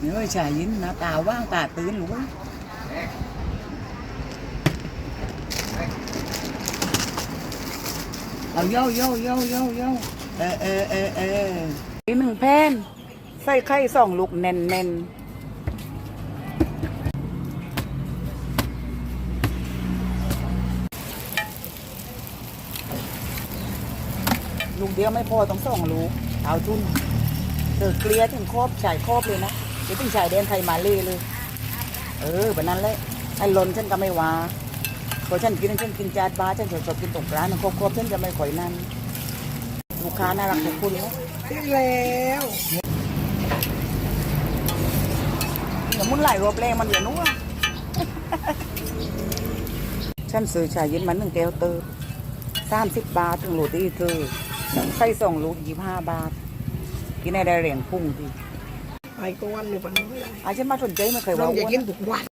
เนื้อชายยินนะตาว่างตาตื่นหรือวะเอาโย่โย่โย่โย่โย่เออเออเออเอออีหนึ่งแผ่นใส่ไข่สองลูกแน่นแน่นลูกเดียวไม่พอต้องสองลูกเอาทุนเธอเกลียถึงครอบชายครอบเลยนะ เดี๋ยวถึงชายแดนไทยมาเลยเลย เออแบบนั้นแหละไอ้ลนฉันก็ไม่ว่าเพราะฉันกินฉันกินจานบาร์ฉันชอบกินตรงกลางนะครบๆฉันจะไม่ค่อยนั่นลูกค้าน่ารักทุกคนนะได้แล้วอย่ามุนไหลรวบแรงมันอย่านัวฉันซื้อชาเย็นมาหนึ่งแก้วเติมสามสิบบาทถึงโหลตีเธอใส่สองลูกยี่ห้าบาท กินในได้แรงพุ่งที ไปก่อนหนูปนน้อยอาฉันมาสนใจไม่เคยน้อว่างอยากอ้วนกินทุกวัน